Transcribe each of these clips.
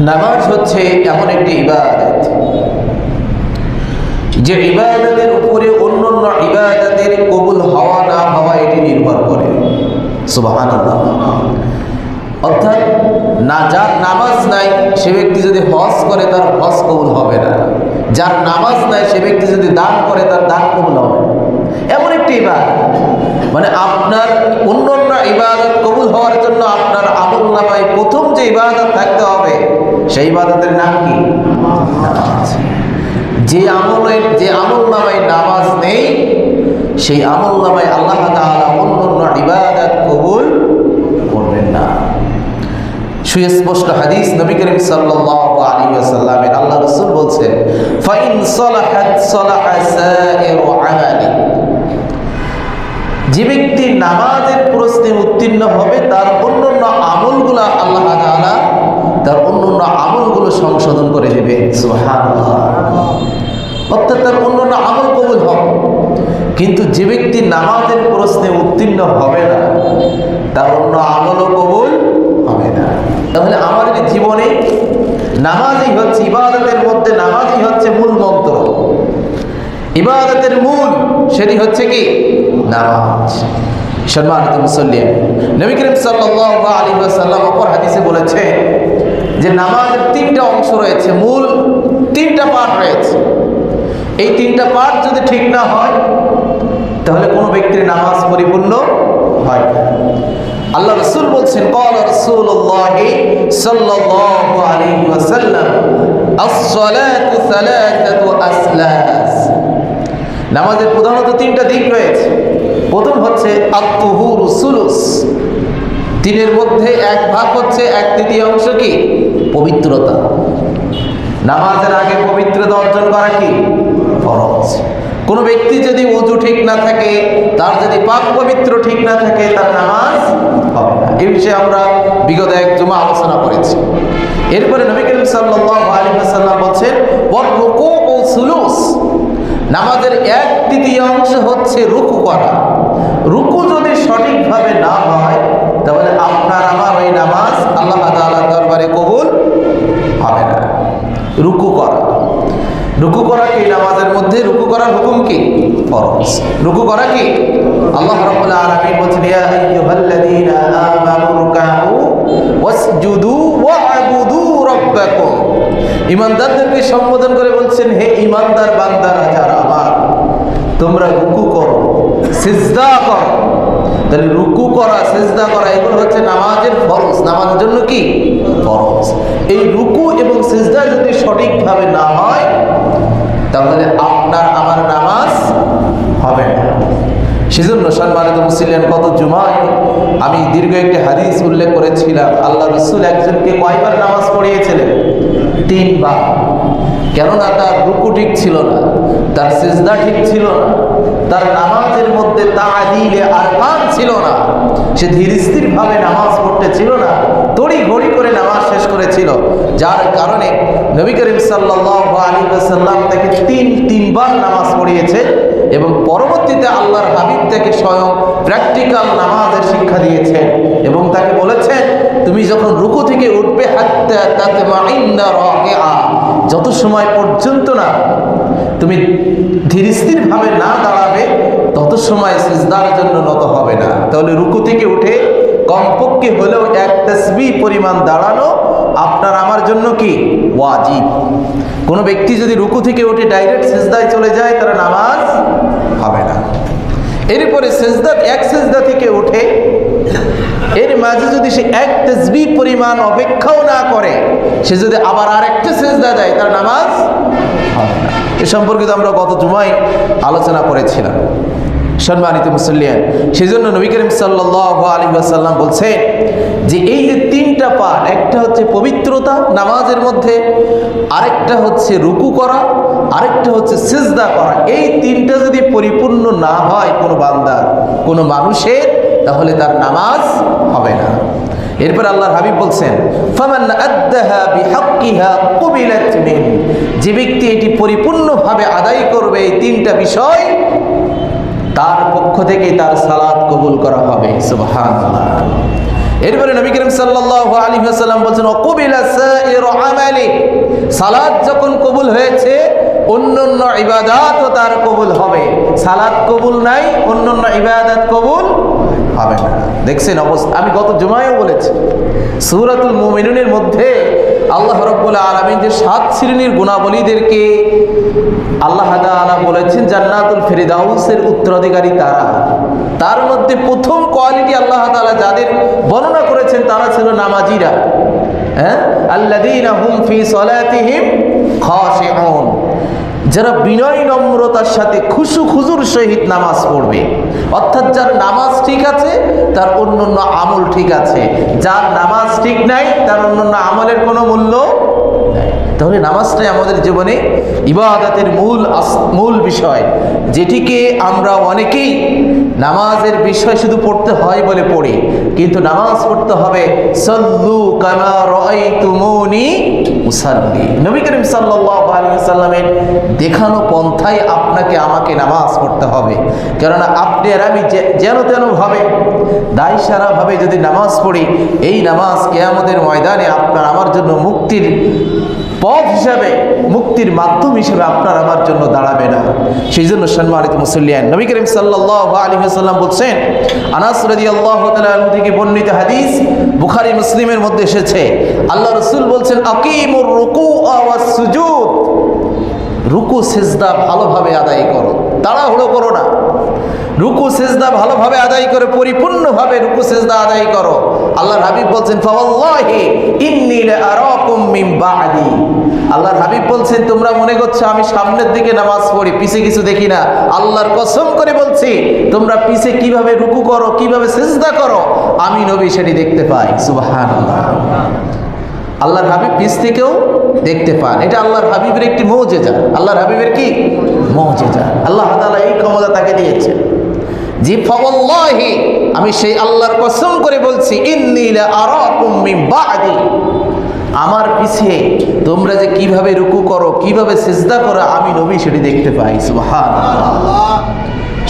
নামাজ হচ্ছে এমন একটি ইবাদত। যে ইবাদতের উপরে অন্য অন্য ইবাদতের কবুল হওয়া না হওয়া এটি নির্ভর করে। সুবাহান অর্থাৎ না যার নামাজ নাই, সে ব্যক্তি যদি হজ করে, তার হজ কবুল হবে না। যার নামাজ নাই, সে ব্যক্তি যদি দান করে, তার দান কবুল হবে না। এমন একটি ইবাদত। মানে আপনার অন্য অন্য ইবাদত কবুল হওয়ার জন্য আপনার আমল নামায় প্রথম যে ইবাদত থাকতে হবে, সেই ইবাদতের নাম কি? যে আমলের যে আমল নামায় নামাজ নেই, সেই আমল নামায় আল্লাহ তাআলা অন্য অন্য ইবাদত কবুল করবেন না। সুস্পষ্ট হাদিস নবী করিম সাল্লাল্লাহু আলাইহি ওয়াসাল্লামের আল্লাহ রাসূল বলছেন, ফাইন সালাহাত সালাহা সাইরু আমালি। যে ব্যক্তি নামাজের প্রশ্নে উত্তীর্ণ হবে, তার অন্যান্য আমলগুলো আল্লাহ তাআলা, তার অন্যান্য আমলগুলো সংশোধন করে দেবে। সুবহানাল্লাহ। অর্থাৎ তার অন্যান্য আমল কবুল হবে। কিন্তু যে ব্যক্তি নামাজের প্রশ্নে উত্তীর্ণ হবে না, তার অন্য আমলও কবুল তাহলে আমাদের জীবনে নামাজই হচ্ছে ইবাদতের মধ্যে নামাজই হচ্ছে মূল মন্ত্র। ইবাদতের মূল সেটি হচ্ছে কি? নামাজ। সম্মানিত মুসল্লিম নবী করিম সাল্লাল্লাহু আলাইহি ওয়াসাল্লাম অপর হাদিসে বলেছে যে নামাজের তিনটা অংশ রয়েছে, মূল তিনটা পার্ট রয়েছে। এই তিনটা পার্ট যদি ঠিক না হয়, তাহলে কোনো ব্যক্তির নামাজ পরিপূর্ণ হয় না। আল্লাহ রসুল বলছেন কল রসুল্লাহি সাল্লাল্লাহু আলাইহি ওয়াসাল্লাম, আস-সালাতু সালাতাতু আসলাস। নামাজের প্রধানত তিনটা দিক রয়েছে। প্রথম হচ্ছে আত্মহুর সুলুস। তিনের মধ্যে এক ভাগ হচ্ছে, এক তৃতীয় অংশ কি? পবিত্রতা। নামাজের আগে পবিত্রতা অর্জন করা কি? ফরজ। কোনো ব্যক্তি যদি অজু ঠিক না থাকে, তার যদি পাক পবিত্র ঠিক না থাকে, তার নামাজ হবে না। এই বিষয়ে আমরা বিগত এক জমা আলোচনা করেছি। এরপরে নবী করিম সাল্লাল্লাহু আলাইহি ওয়াসাল্লাম বলছেন রুকু ও সুলুস। নামাজের এক তৃতীয়াংশ হচ্ছে রুকু করা। রুকু যদি সঠিকভাবে না হয়, তাহলে আপনার আমার ওই নামাজ আল্লাহ তাআলার দরবারে কবুল হবে না। রুকু করা। রুকু করা কি? নামাজের মধ্যে রুকু করার হুকুম কি? ফরজ। রুকু করা কি? আল্লাহ রাব্বুল আলামিন বলেছেন, ইয়া আইয়ুহাল্লাযীনা আমানু রুকউ ওয়াসজুদু ওয়া'বুদু রাব্বাকুম। ঈমানদারদেরকে সম্বোধন করে বলছেন, হে ঈমানদার বান্দারা, যারা আমার, তোমরা রুকু করো, সিজদা করো। তাহলে রুকু করা, সিজদা করা, এগুলো হচ্ছে নামাজের ফরজ। নামাজের জন্য কি? ফরজ। এই রুকু এবং সিজদা যদি সঠিকভাবে না হয় তাহলে আপনার আমার নামাজ হবে না। সেজন্য সম্মানিত মুসলিম কত জুমায় আমি দীর্ঘ একটি হাদিস উল্লেখ করেছিলাম। আল্লাহ রসুল একজনকে কয়বার নামাজ পড়িয়েছিলেন? তিনবার। কেননা তার রুকু ঠিক ছিল না, তার সেজদা ঠিক ছিল না, তার নামাজের মধ্যে তাদিলে আরকান ছিল না, সে ধীর স্থির ভাবে নামাজ পড়তে ছিল না তড়ি ঘড়ি করে নামাজ যার কারণে নবী করিম সাল্লাল্লাহু আলাইহি ওয়াসাল্লাম তাকে তিন, তিনবার নামাজ পড়িয়েছে এবং পরবর্তীতে আল্লাহর হাবিব তাকে স্বয়ং প্র্যাকটিক্যাল নামাজের শিক্ষা দিয়েছেন এবং তাকে বলেছেন, তুমি যখন রুকু থেকে উঠবে তাতে যত সময় পর্যন্ত না তুমি ধীর স্থিরভাবে না দাঁড়াবে, তত সময় সিজদার জন্য নত হবে না। তাহলে রুকু থেকে উঠে কমপক্ষে হলেও এক তসবি পরিমাণ দাঁড়ানো আপনার আমার জন্য কি? ওয়াজিব। কোনো ব্যক্তি যদি রুকু থেকে উঠে ডাইরেক্ট সেজদায় চলে যায় তার নামাজ হবে না। এরপরে সেজদা এক সেজদা থেকে উঠে, এর মাঝে যদি সে এক তসবি পরিমাণ অপেক্ষাও না করে, সে যদি আবার আর একটা সেজদা দেয় তার নামাজ হবে না। এ সম্পর্কিত আমরা গত জুমায় আলোচনা করেছিলাম। সম্মানিত মুসল্লিয়ান সেই জন্য নবী করিম সাল্লাহ আলী আসাল্লাম বলছেন যে এই যে তিনটা পাঠ, একটা হচ্ছে পবিত্রতা নামাজের মধ্যে, আরেকটা হচ্ছে রুকু করা, আরেকটা হচ্ছে সিজদা করা। এই তিনটা যদি পরিপূর্ণ না হয় কোনো বান্দার কোনো মানুষের, তাহলে তার নামাজ হবে না। এরপর আল্লাহর হাবিব বলছেন যে ব্যক্তি এটি পরিপূর্ণভাবে আদায় করবে, এই তিনটা বিষয় তার পক্ষ থেকে তার সালাদ কবুল করা হবে। এরপরে নবী করিম সাল্লাল্লাহু আলাইহি ওয়াসাল্লাম বলেন অকুবিলা সাইরু সালাদ যখন কবুল হয়েছে অন্য অন্য ইবাদাতও তার কবুল হবে। সালাদ কবুল নাই অন্য অন্য ইবাদাত কবুল হবে না। দেখছেন অবস্থা, আমি গত জুমায়ও বলেছি, সুরাতুল মুমিনুনের মধ্যে আল্লাহ রব্বুল আলমিন যে সাত শ্রেণির গুণাবলীদেরকে আল্লাহ আলা বলেছেন, জান্নাতুল ফেরিদাউসের উত্তরাধিকারী তারা। তার মধ্যে প্রথম কোয়ালিটি আল্লাহ তালা যাদের বর্ণনা করেছেন, তারা ছিল নামাজিরা। হ্যাঁ? আল্লাহ ফি সলাতিহিম খাশিউন। যারা বিনয় নম্রতার সাথে খুশু খুজুর সহিত নামাজ পড়বে, অর্থাৎ যার নামাজ ঠিক আছে, তার অন্য অন্য আমল ঠিক আছে। যার নামাজ ঠিক নাই, তার অন্য অন্য আমলের কোনো মূল্য তাহলে নামাজটাই আমাদের জীবনে ইবাদাতের মূল মূল বিষয়, যেটিকে আমরা অনেকেই নামাজের বিষয় শুধু পড়তে হয় বলে পড়ি, কিন্তু নামাজ পড়তে হবে, সল্লু কামা রাআইতুমুনি উসাল্লি নবী করিম ওয়াসাল্লামের দেখানো পন্থায় আপনাকে আমাকে নামাজ পড়তে হবে। কেননা আপনি আর আমি যেন তেনভাবে দায় সারাভাবে যদি নামাজ পড়ি, এই নামাজ আমাদের ময়দানে আপনার আমার জন্য মুক্তির পথ হিসাবে, মুক্তির মাধ্যম হিসেবে আপনার আমার জন্য দাঁড়াবে। না সেই জন্য সম্মানিত মুসল্লিয়ান, নবী করিম সাল্লাহ আলাইহি ওয়াসাল্লাম বলছেন, আনাস রাদিয়াল্লাহু আল্লাহ থেকে বর্ণিত হাদিস বুখারি মুসলিমের মধ্যে এসেছে। আল্লাহ রসুল বলছেন, আকিমুর রুকু আওয়াজ সুজুদ। রুকু, সেজদা ভালোভাবে আদায় করো, তাড়াহুড়ো করো না। রুকু সেজদা ভালোভাবে আদায় করে, পরিপূর্ণভাবে রুকু সেজদা আদায় করো। আল্লাহর হাবিব বলছেন আল্লাহর হাবিব বলছেন, তোমরা মনে করছ আমি সামনের দিকে নামাজ পড়ি, পিছে কিছু দেখি না? আল্লাহর কসম করে বলছি, তোমরা পিছে কীভাবে রুকু করো, কীভাবে সেজদা করো, আমি নবী সেটি দেখতে পাই। সুবহানাল্লাহ। আল্লাহর হাবিব পিস থেকেও দেখতে পান। এটা আল্লাহর হাবিবের একটি মৌজেজা। আল্লাহর হাবিবের কি? মৌজেজা। আল্লাহ তাআলা এই ক্ষমতা তাকে দিয়েছে আমি সেই আল্লাহর কসম করে বলছি আমার পিছে তোমরা যে কীভাবে রুকু করো, কীভাবে সিজদা করো, আমি নবী সেটি দেখতে পাই, সুবহানাল্লাহ।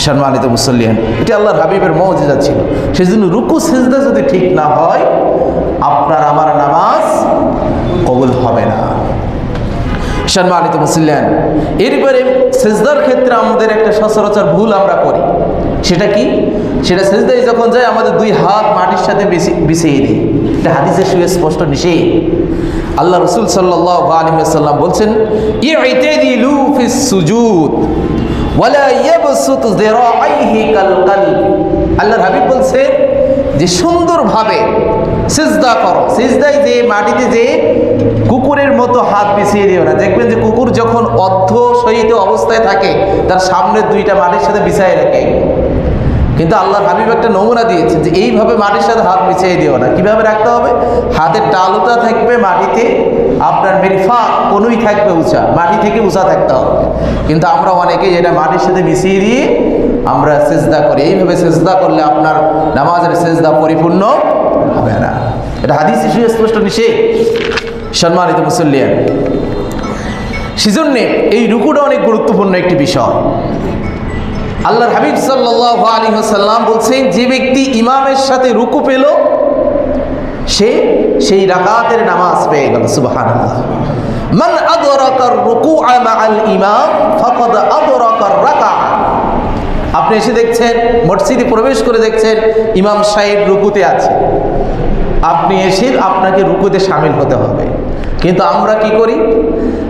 সম্মানিত মুসল্লিয়ান, এটা আল্লাহর হাবিবের মৌজেজা ছিল। সেই জন্য রুকু, সিজদা যদি ঠিক না হয়, আপনার আমার নামাজ কবুল হবে না। সম্মানিত মুসল্লিয়ান, এরপরে সেজদার ক্ষেত্রে আমাদের একটা সচরাচর ভুল আমরা করি। সেটা কি? সেটা সেজদায় যখন যায়, আমাদের দুই হাত মাটির সাথে বিছিয়ে দিই এটা হাদিসের সুস্পষ্ট নিষেধ। আল্লাহ রসুল সাল্লাহ আলহিহাল্লাম বলছেন সুজুদ আল্লাহর হাবিব বলছেন যে সুন্দরভাবে সিজদা করো। সিজদায় যে মাটিতে যে কুকুরের মতো হাত বিছিয়ে দিও না। দেখবেন যে কুকুর যখন অর্ধ সহিত অবস্থায় থাকে, তার সামনের দুইটা মাটির সাথে বিছায় রাখে। কিন্তু আল্লাহ হাবিব একটা নমুনা দিয়েছে যে এইভাবে মাটির সাথে হাত মিছিয়ে দিও না। কীভাবে রাখতে হবে? হাতের টালুটা থাকবে মাটিতে, আপনার মেরিফা কোনোই থাকবে উঁচা, মাটি থেকে উঁচা থাকতে হবে। কিন্তু আমরা অনেকে যেটা মাটির সাথে মিশিয়ে দিয়ে আমরা সেজদা করি। এইভাবে সেজদা করলে আপনার নামাজের সেজদা পরিপূর্ণ হবে না। এটা হাদিস সুস্পষ্ট নিষেধ। সম্মানিত মুসল্লিয়ান, সেজন্যে এই রুকুটা অনেক গুরুত্বপূর্ণ একটি বিষয়। আল্লাহর হাবিব সাল্লাহ আলী সাল্লাম বলছেন, যে ব্যক্তি ইমামের সাথে রুকু পেল, সে সেই রাকাতের নামাজ পেয়ে গেল সুবহান আল ইমাম আপনি এসে দেখছেন, মসজিদে প্রবেশ করে দেখছেন, ইমাম সাহেব রুকুতে আছে। আপনি এসে আপনাকে রুকুতে সামিল হতে হবে। কিন্তু আমরা কি করি?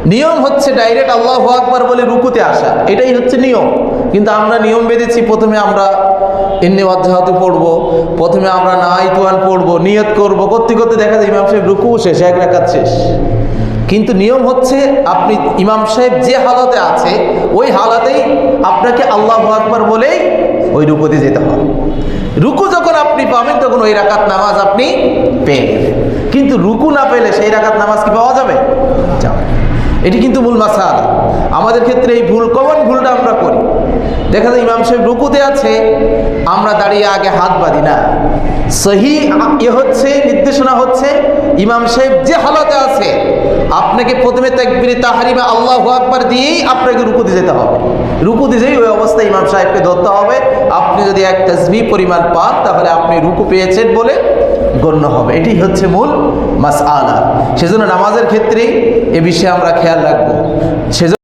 নিয়ম হচ্ছে ডাইরেক্ট আল্লাহ আকবার বলে রুকুতে আসা। এটাই হচ্ছে নিয়ম। কিন্তু আমরা নিয়ম বেঁধেছি, প্রথমে আমরা এমনি অধ্যাহত পড়ব, প্রথমে আমরা না তুয়ান পড়ব, নিয়ত করব, করতে করতে দেখা যায় ইমাম সাহেব রুকু শেষ, এক রেখাত শেষ। কিন্তু নিয়ম হচ্ছে আপনি ইমাম সাহেব যে হালতে আছে, ওই হালাতেই আপনাকে আল্লাহ আকবার বলেই ওই রুকুতে যেতে হবে। রুকু যখন আপনি পাবেন, তখন ওই রাকাত নামাজ আপনি পেয়ে গেলেন। কিন্তু রুকু না পেলে সেই রাকাত নামাজ কি পাওয়া যাবে? যাবে। এটি কিন্তু মূল মাসাল। আমাদের ক্ষেত্রে এই ভুল কমন ভুলটা আমরা করি। দেখা যায় ইমাম সাহেব রুকুতে আছে, আমরা দাঁড়িয়ে আগে হাত বাঁধি না। সহি এ হচ্ছে, নির্দেশনা হচ্ছে, ইমাম সাহেব যে হালতে আছে, আপনাকে প্রথমে তাকবিরে, তাহারিমা, আল্লাহ আকবার দিয়েই আপনাকে রুকুতে যেতে হবে। রুকুতে যেই ওই অবস্থায় ইমাম সাহেবকে ধরতে হবে। আপনি যদি এক তসবি পরিমাণ পান, তাহলে আপনি রুকু পেয়েছেন বলে গণ্য হবে। এটি হচ্ছে মূল মাস আলা সেজন্য নামাজের ক্ষেত্রে এ বিষয়ে আমরা খেয়াল রাখব। সেজন্য